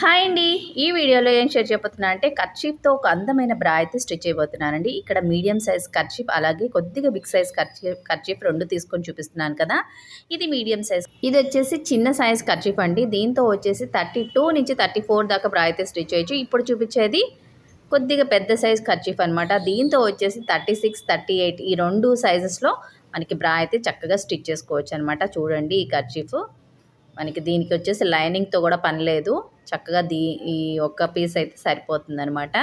Hi అండి. ఈ వీడియోలో ఏం షేర్ చేయబోతున్నా అంటే కర్చీఫ్తో ఒక అందమైన బ్రా అయితే స్టిచ్ చేయబోతున్నానండి. ఇక్కడ మీడియం సైజ్ కర్చీఫ్ అలాగే కొద్దిగా బిగ్ సైజ్ కర్చీఫ్ కర్చీఫ్ రెండు తీసుకొని చూపిస్తున్నాను కదా. ఇది మీడియం సైజ్. ఇది వచ్చేసి చిన్న సైజ్ కర్చీఫ్ అండి. దీంతో వచ్చేసి థర్టీ టూ నుంచి థర్టీ ఫోర్ దాకా బ్రా అయితే స్టిచ్ చేయొచ్చు. ఇప్పుడు చూపించేది కొద్దిగా పెద్ద సైజ్ కర్చీఫ్ అనమాట దీంతో వచ్చేసి థర్టీ సిక్స్ థర్టీ ఎయిట్ ఈ రెండు సైజెస్లో మనకి బ్రా అయితే చక్కగా స్టిచ్ చేసుకోవచ్చు అనమాట చూడండి ఈ కర్చీఫ్. మనకి దీనికి వచ్చేసి లైనింగ్తో కూడా పని లేదు. చక్కగా దీ ఈ ఒక్క పీస్ అయితే సరిపోతుంది అనమాట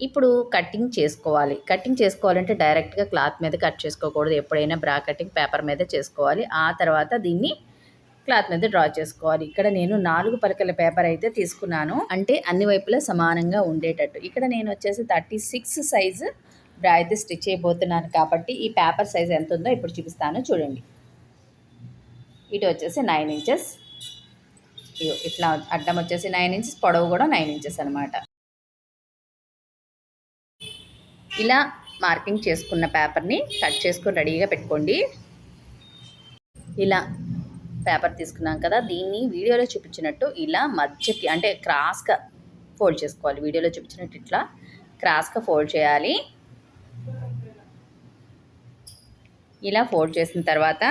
ఇప్పుడు కటింగ్ చేసుకోవాలి. కటింగ్ చేసుకోవాలంటే డైరెక్ట్గా క్లాత్ మీద కట్ చేసుకోకూడదు. ఎప్పుడైనా బ్రా కటింగ్ పేపర్ మీద చేసుకోవాలి. ఆ తర్వాత దీన్ని క్లాత్ మీద డ్రా చేసుకోవాలి. ఇక్కడ నేను నాలుగు పలకల పేపర్ అయితే తీసుకున్నాను. అంటే అన్ని వైపులా సమానంగా ఉండేటట్టు. ఇక్కడ నేను వచ్చేసి థర్టీ సిక్స్ సైజు బ్రా అయితే స్టిచ్ చేయబోతున్నాను కాబట్టి ఈ పేపర్ సైజ్ ఎంత ఉందో ఇప్పుడు చూపిస్తాను. చూడండి. ఇటు వచ్చేసి నైన్ ఇంచెస్ ఇట్లా అడ్డం వచ్చేసి నైన్ ఇంచెస్ పొడవు కూడా నైన్ ఇంచెస్ అనమాట ఇలా మార్కింగ్ చేసుకున్న పేపర్ని కట్ చేసుకొని రెడీగా పెట్టుకోండి. ఇలా పేపర్ తీసుకున్నాం కదా దీన్ని వీడియోలో చూపించినట్టు ఇలా మధ్యకి అంటే క్రాస్గా ఫోల్డ్ చేసుకోవాలి. వీడియోలో చూపించినట్టు ఇట్లా క్రాస్గా ఫోల్డ్ చేయాలి. ఇలా ఫోల్డ్ చేసిన తర్వాత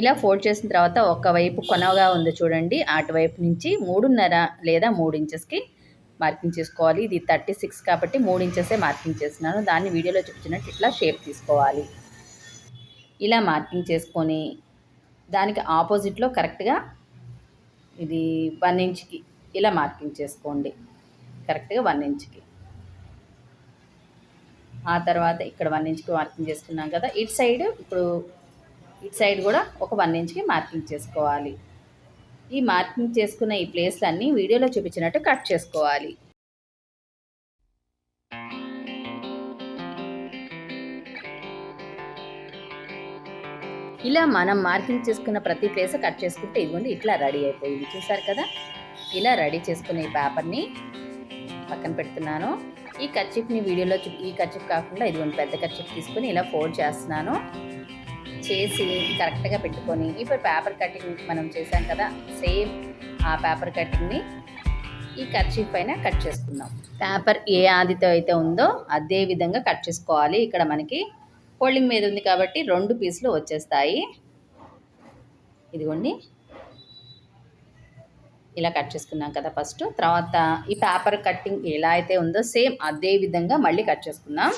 ఇలా ఫోల్డ్ చేసిన తర్వాత ఒకవైపు కొనగా ఉంది చూడండి. అటువైపు నుంచి మూడున్నర లేదా మూడు ఇంచెస్కి మార్కింగ్ చేసుకోవాలి. ఇది థర్టీ సిక్స్ కాబట్టి మూడు ఇంచెసే మార్కింగ్ చేస్తున్నాను. దాన్ని వీడియోలో చూపించినట్టు ఇట్లా షేప్ తీసుకోవాలి. ఇలా మార్కింగ్ చేసుకొని దానికి ఆపోజిట్లో కరెక్ట్గా ఇది వన్ ఇంచ్కి ఇలా మార్కింగ్ చేసుకోండి. కరెక్ట్గా వన్ ఇంచ్కి ఆ తర్వాత ఇక్కడ వన్ ఇంచ్కి మార్కింగ్ చేసుకున్నాం కదా. ఇటు సైడ్ ఇప్పుడు ఇటు సైడ్ కూడా ఒక వన్ ఇంచ్కి మార్కింగ్ చేసుకోవాలి. ఈ మార్కింగ్ చేసుకున్న ఈ ప్లేస్లన్నీ వీడియోలో చూపించినట్టు కట్ చేసుకోవాలి. ఇలా మనం మార్కింగ్ చేసుకున్న ప్రతి ప్లేస్ కట్ చేసుకుంటే ఇదిగోండి ఇట్లా రెడీ అయిపోయింది. చూసారు కదా? ఇలా రెడీ చేసుకున్న ఈ పేపర్ని పక్కన పెడుతున్నాను. ఈ కర్చీఫ్ని వీడియోలో ఈ కర్చీఫ్ కాకుండా ఇదిగోండి పెద్ద కర్చీఫ్ తీసుకుని ఇలా ఫోల్డ్ చేస్తున్నాను. చేసి కరెక్ట్గా పెట్టుకొని ఇప్పుడు పేపర్ కటింగ్ మనం చేసాం కదా సేమ్ ఆ పేపర్ కటింగ్ని ఈ కర్చీఫ్ పైన కట్ చేసుకుందాం. పేపర్ ఏ ఆదితో అయితే ఉందో అదే విధంగా కట్ చేసుకోవాలి. ఇక్కడ మనకి ఫోల్డింగ్ మీద ఉంది కాబట్టి రెండు పీసులు వచ్చేస్తాయి. ఇదిగోండి. ఇలా కట్ చేసుకున్నాం కదా ఫస్ట్. తర్వాత ఈ పేపర్ కట్టింగ్ ఎలా అయితే ఉందో సేమ్ అదే విధంగా మళ్ళీ కట్ చేసుకుందాం.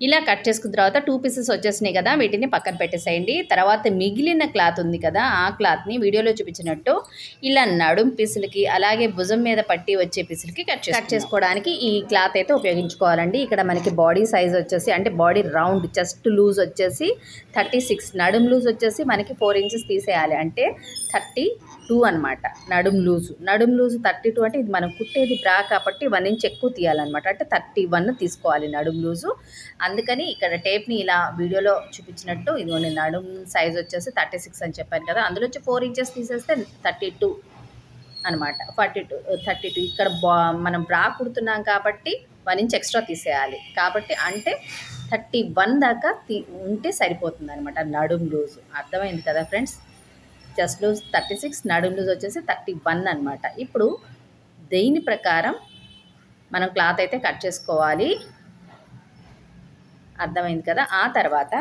ఇలా కట్ చేసుకున్న తర్వాత టూ పీసెస్ వచ్చేసినాయి కదా వీటిని పక్కన పెట్టేసేయండి. తర్వాత మిగిలిన క్లాత్ ఉంది కదా ఆ క్లాత్ని వీడియోలో చూపించినట్టు ఇలా నడుం పీసులకి అలాగే భుజం మీద పట్టి వచ్చే పీసులకి కట్ కట్ చేసుకోవడానికి ఈ క్లాత్ అయితే ఉపయోగించుకోవాలండి. ఇక్కడ మనకి బాడీ సైజ్ వచ్చేసి అంటే బాడీ రౌండ్ చెస్ట్ లూజ్ వచ్చేసి థర్టీ సిక్స్ నడుం లూజ్ వచ్చేసి మనకి ఫోర్ ఇంచెస్ తీసేయాలి. అంటే థర్టీ టూ అనమాట నడుం లూజు నడుం లూజు థర్టీ టూ అంటే ఇది మనం కుట్టేది బ్రా కాబట్టి వన్ ఇంచ్ ఎక్కువ తీయాలన్నమాట. అంటే థర్టీ వన్ తీసుకోవాలి నడుం లూజు అందుకని ఇక్కడ టేప్ని ఇలా వీడియోలో చూపించినట్టు ఇదిగోండి నడుం సైజ్ వచ్చేసి థర్టీ సిక్స్ అని చెప్పాను కదా. అందులో వచ్చి ఫోర్ ఇంచెస్ తీసేస్తే థర్టీ టూ అనమాట. Forty two thirty two. ఇక్కడ బా మనం బ్రా కుడుతున్నాం కాబట్టి వన్ ఇంచ్ ఎక్స్ట్రా తీసేయాలి. కాబట్టి అంటే థర్టీ వన్ దాకా తీ ఉంటే సరిపోతుంది అనమాట. నడుం లూజు. అర్థమైంది కదా friends? Just loose thirty six నడుం లూజ్ వచ్చేసి థర్టీ వన్ అనమాట. ఇప్పుడు దేని ప్రకారం మనం క్లాత్ అయితే కట్ చేసుకోవాలి? అర్థమైంది కదా? ఆ తర్వాత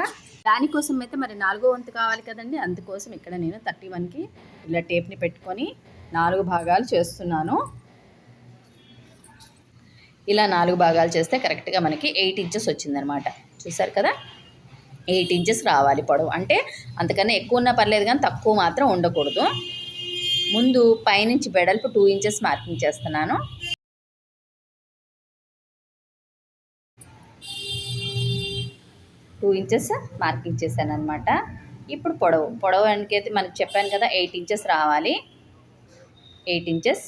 దానికోసం అయితే మరి నాలుగో వంతు కావాలి కదండి. అందుకోసం ఇక్కడ నేను థర్టీ వన్కి ఇలా టేప్ని పెట్టుకొని నాలుగు భాగాలు చేస్తున్నాను. ఇలా నాలుగు భాగాలు చేస్తే కరెక్ట్గా మనకి ఎయిట్ ఇంచెస్ వచ్చిందనమాట చూసారు కదా? ఎయిట్ ఇంచెస్ రావాలి పొడవు. అంటే అంతకన్నా ఎక్కువ ఉన్నా పర్లేదు కానీ తక్కువ మాత్రం ఉండకూడదు. ముందు పైనుంచి వెడల్పు టూ ఇంచెస్ మార్కింగ్ చేస్తున్నాను. టూ ఇంచెస్ మార్కింగ్ చేశాను అనమాట ఇప్పుడు పొడవు పొడవు అయితే మనకి చెప్పాను కదా ఎయిట్ ఇంచెస్ రావాలి. Eight inches.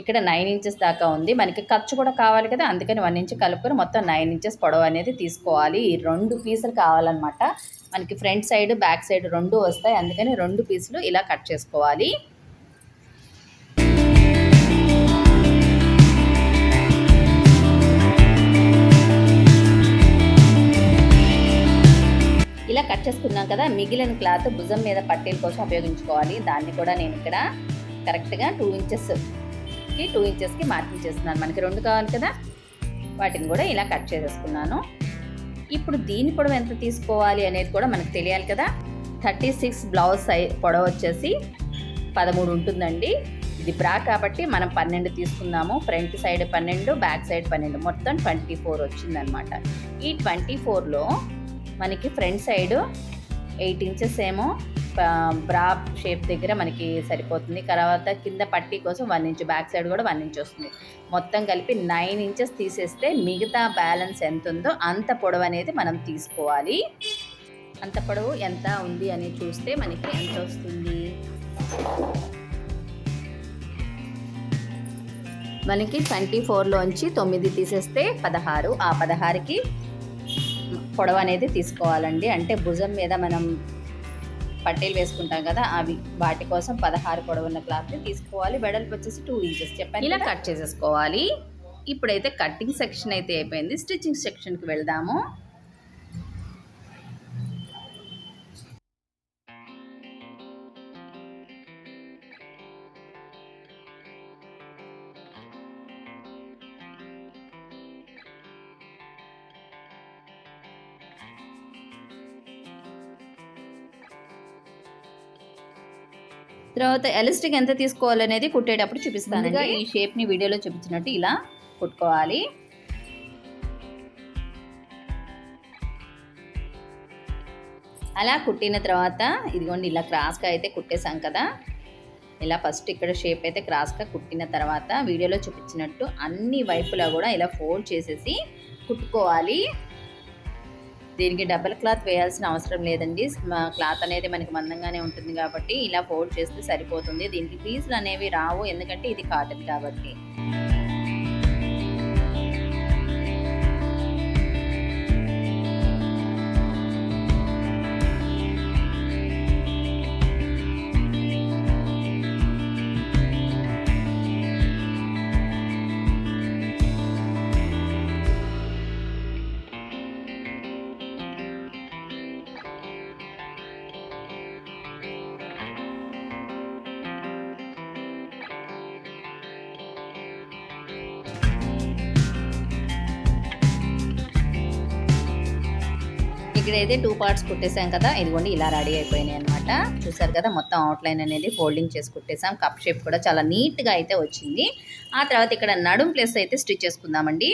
ఇక్కడ నైన్ ఇంచెస్ దాకా ఉంది. మనకి ఖర్చు కూడా కావాలి కదా అందుకని వన్ ఇంచ్ కలుపుకొని మొత్తం నైన్ ఇంచెస్ పొడవు అనేది తీసుకోవాలి. ఈ రెండు పీసులు కావాలన్నమాట. మనకి ఫ్రంట్ సైడ్ బ్యాక్ సైడ్ రెండు వస్తాయి. అందుకని రెండు పీసులు ఇలా కట్ చేసుకోవాలి. ఇలా కట్ చేసుకున్నాం కదా మిగిలిన క్లాత్ భుజం మీద పట్టీల కోసం ఉపయోగించుకోవాలి. దాన్ని కూడా నేను ఇక్కడ కరెక్ట్గా టూ ఇంచెస్కి టూ ఇంచెస్కి మార్కింగ్ చేస్తున్నాను. మనకి రెండు కావాలి కదా వాటిని కూడా ఇలా కట్ చేసేసుకున్నాను. ఇప్పుడు దీని పొడవు ఎంత తీసుకోవాలి అనేది కూడా మనకు తెలియాలి కదా. థర్టీ సిక్స్ బ్లౌజ్ సై పొడవు వచ్చేసి పదమూడు ఉంటుందండి. ఇది బ్రా కాబట్టి మనం పన్నెండు తీసుకుందాము ఫ్రంట్ సైడ్ పన్నెండు బ్యాక్ సైడ్ పన్నెండు. మొత్తం ట్వంటీ ఫోర్ వచ్చిందనమాట ఈ ట్వంటీ ఫోర్లో మనకి ఫ్రంట్ సైడ్ ఎయిట్ ఇంచెస్ ఏమో బ్రా షేప్ దగ్గర మనకి సరిపోతుంది. తర్వాత కింద పట్టీ కోసం వన్ ఇంచ్ బ్యాక్ సైడ్ కూడా వన్ ఇంచ్ వస్తుంది. మొత్తం కలిపి నైన్ ఇంచెస్ తీసేస్తే మిగతా బ్యాలెన్స్ ఎంత ఉందో అంత పొడవు అనేది మనం తీసుకోవాలి. అంత పొడవు ఎంత ఉంది అని చూస్తే మనకి ఎంత వస్తుంది? మనకి ట్వంటీ ఫోర్లోంచి తొమ్మిది తీసేస్తే పదహారు. ఆ పదహారుకి పొడవు అనేది తీసుకోవాలండి. అంటే భుజం మీద మనం పట్టీలు వేసుకుంటాం కదా అవి వాటి కోసం పదహారు పొడవున్న క్లాత్ని తీసుకోవాలి. వెడల్పు వచ్చేసి టూ ఇంచెస్. చెప్పండి ఇలా కట్ చేసేసుకోవాలి. ఇప్పుడైతే కటింగ్ సెక్షన్ అయితే అయిపోయింది. స్టిచ్చింగ్ సెక్షన్కి వెళ్దాము. తర్వాత ఎలాస్టిక్ ఎంత తీసుకోవాలనేది కుట్టేటప్పుడు చూపిస్తాను ఈ షేప్ని వీడియోలో చూపించినట్టు ఇలా కుట్టుకోవాలి. అలా కుట్టిన తర్వాత ఇదిగోండి ఇలా క్రాస్గా అయితే కుట్టేశాం కదా. ఇలా ఫస్ట్ ఇక్కడ షేప్ అయితే క్రాస్గా కుట్టిన తర్వాత వీడియోలో చూపించినట్టు అన్ని వైపులా కూడా ఇలా ఫోల్డ్ చేసేసి కుట్టుకోవాలి. దీనికి డబల్ క్లాత్ వేయాల్సిన అవసరం లేదండి. క్లాత్ అనేది మనకి మందంగానే ఉంటుంది కాబట్టి ఇలా ఫోల్డ్ చేస్తే సరిపోతుంది. దీనికి పీసులు అనేవి రావు. ఎందుకంటే ఇది కాటన్ కాబట్టి. ఇక్కడైతే టూ పార్ట్స్ కుట్టేసాం కదా. ఇదిగోండి ఇలా రెడీ అయిపోయినాయి అనమాట చూసారు కదా మొత్తం అవుట్లైన్ అనేది ఫోల్డింగ్ చేసి కుట్టేసాం కప్ షేప్ కూడా చాలా నీట్గా అయితే వచ్చింది. ఆ తర్వాత ఇక్కడ నడుం ప్లేస్ అయితే స్టిచ్ చేసుకుందామండి.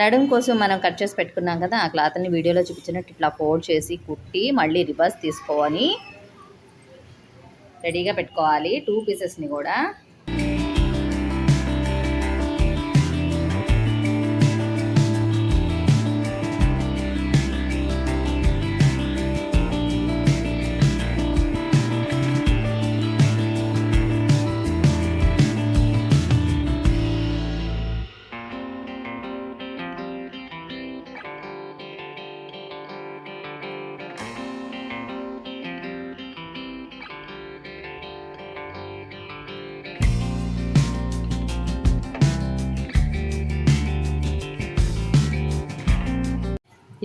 నడుం కోసం మనం కట్ చేసి పెట్టుకున్నాం కదా ఆ క్లాత్ని వీడియోలో చూపించినట్టు ఇట్లా ఫోల్డ్ చేసి కుట్టి మళ్ళీ రివర్స్ తీసుకొని రెడీగా పెట్టుకోవాలి టూ పీసెస్ని కూడా.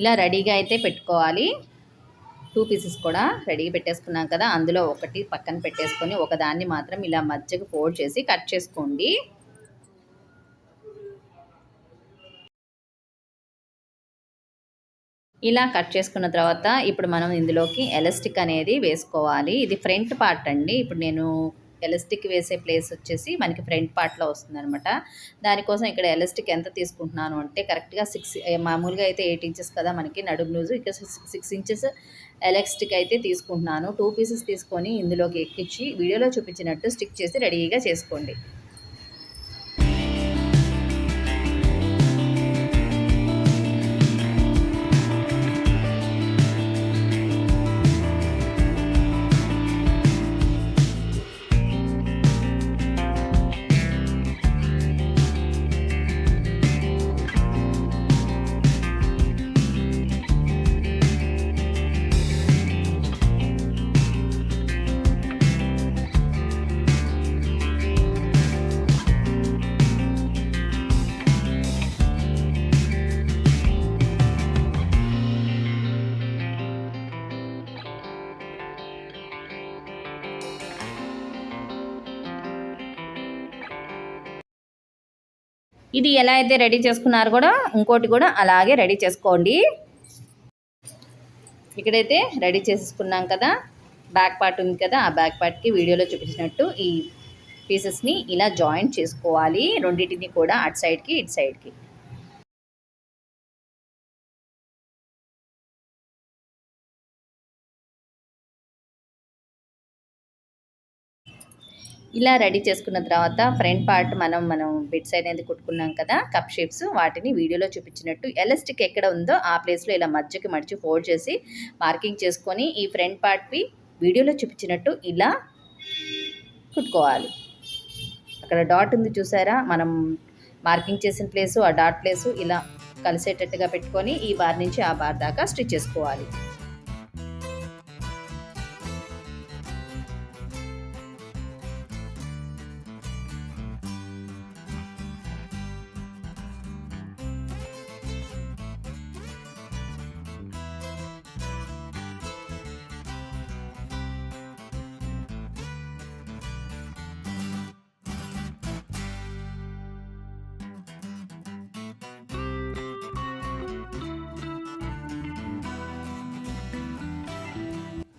ఇలా రెడీగా అయితే పెట్టుకోవాలి. టూ పీసెస్ కూడా రెడీగా పెట్టేసుకున్నాం కదా. అందులో ఒకటి పక్కన పెట్టేసుకొని ఒకదాన్ని మాత్రం ఇలా మధ్యకు ఫోల్డ్ చేసి కట్ చేసుకోండి. ఇలా కట్ చేసుకున్న తర్వాత ఇప్పుడు మనం ఇందులోకి ఎలాస్టిక్ అనేది వేసుకోవాలి. ఇది ఫ్రంట్ పార్ట్ అండి. ఇప్పుడు నేను ఎలాస్టిక్ వేసే ప్లేస్ వచ్చేసి మనకి ఫ్రంట్ పార్ట్లో వస్తుంది అనమాట దానికోసం ఇక్కడ ఎలాస్టిక్ ఎంత తీసుకుంటున్నాను అంటే కరెక్ట్గా సిక్స్ మామూలుగా అయితే ఎయిట్ ఇంచెస్ కదా మనకి నడుము లూజు. ఇక్కడ సిక్స్ ఇంచెస్ ఎలాస్టిక్ అయితే తీసుకుంటున్నాను. టూ పీసెస్ తీసుకొని ఇందులోకి ఎక్కించి వీడియోలో చూపించినట్టు స్టిక్ చేసి రెడీగా చేసుకోండి. ఇది ఎలా అయితే రెడీ చేసుకున్నారో కూడా ఇంకోటి కూడా అలాగే రెడీ చేసుకోండి. ఇక్కడైతే రెడీ చేసుకున్నాం కదా. బ్యాక్ పార్ట్ ఉంది కదా ఆ బ్యాక్ పార్ట్కి వీడియోలో చూపించినట్టు ఈ పీసెస్ని ఇలా జాయింట్ చేసుకోవాలి. రెండింటిని కూడా అటు సైడ్కి ఇటు సైడ్కి ఇలా రెడీ చేసుకున్న తర్వాత ఫ్రంట్ పార్ట్ మనం మనం బెడ్ సైడ్ అనేది కుట్టుకున్నాం కదా కప్ షేప్స్ వాటిని వీడియోలో చూపించినట్టు ఎలాస్టిక్ ఎక్కడ ఉందో ఆ ప్లేస్లో ఇలా మధ్యకి మడిచి ఫోల్డ్ చేసి మార్కింగ్ చేసుకొని ఈ ఫ్రంట్ పార్ట్వి వీడియోలో చూపించినట్టు ఇలా కుట్టుకోవాలి. అక్కడ డాట్ ఉంది చూసారా? మనం మార్కింగ్ చేసిన ప్లేసు ఆ డాట్ ప్లేసు ఇలా కలిసేటట్టుగా పెట్టుకొని ఈ బార్ నుంచి ఆ బార్ దాకా స్టిచ్ చేసుకోవాలి.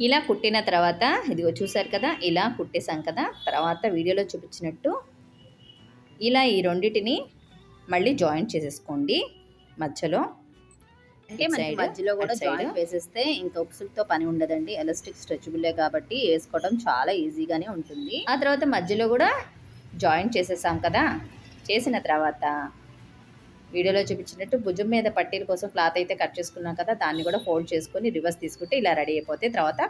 ఇలా కుట్టిన తర్వాత ఇదిగో చూసారు కదా ఇలా కుట్టేసాం కదా తర్వాత వీడియోలో చూపించినట్టు ఇలా ఈ రెండిటిని మళ్ళీ జాయింట్ చేసేసుకోండి మధ్యలో. మధ్యలో కూడా. జాయింట్ వేసేస్తే ఇంకా ఉక్సులతో పని ఉండదండి. ఎలాస్టిక్ స్ట్రెచబులే కాబట్టి వేసుకోవడం చాలా ఈజీగానే ఉంటుంది. ఆ తర్వాత మధ్యలో కూడా జాయింట్ చేసేసాం కదా. చేసిన తర్వాత వీడియోలో చూపించినట్టు భుజం మీద పట్టీల కోసం క్లాత్ అయితే కట్ చేసుకున్నాం కదా దాన్ని కూడా ఫోల్డ్ చేసుకొని రివర్స్ తీసుకుంటే ఇలా రెడీ అయిపోతే తర్వాత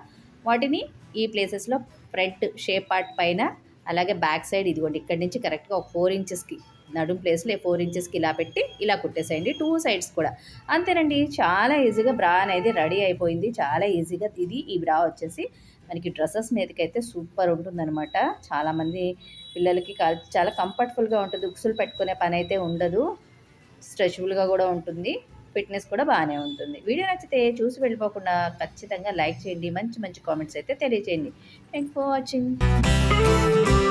వాటిని ఈ ప్లేసెస్లో ఫ్రంట్ షేప్ పార్ట్ పైన అలాగే బ్యాక్ సైడ్ ఇదిగోండి ఇక్కడి నుంచి కరెక్ట్గా ఒక ఫోర్ ఇంచెస్కి నడుం ప్లేస్లో ఫోర్ ఇంచెస్కి ఇలా పెట్టి ఇలా కుట్టేసేయండి టూ సైడ్స్ కూడా. అంతేనండి చాలా ఈజీగా బ్రా అనేది రెడీ అయిపోయింది చాలా ఈజీగా ఇది ఈ బ్రా వచ్చేసి మనకి డ్రెస్సెస్ మీదకైతే సూపర్ ఉంటుందన్నమాట. చాలామంది పిల్లలకి చాలా కంఫర్టబుల్గా ఉంటుంది ఉక్సులు పెట్టుకునే పని అయితే ఉండదు. స్ట్రెచబుల్గా కూడా ఉంటుంది. ఫిట్నెస్ కూడా బాగానే ఉంటుంది. వీడియో నచ్చితే చూసి వెళ్ళిపోకుండా ఖచ్చితంగా లైక్ చేయండి. మంచి మంచి కామెంట్స్ అయితే తెలియజేయండి. Thank for watching.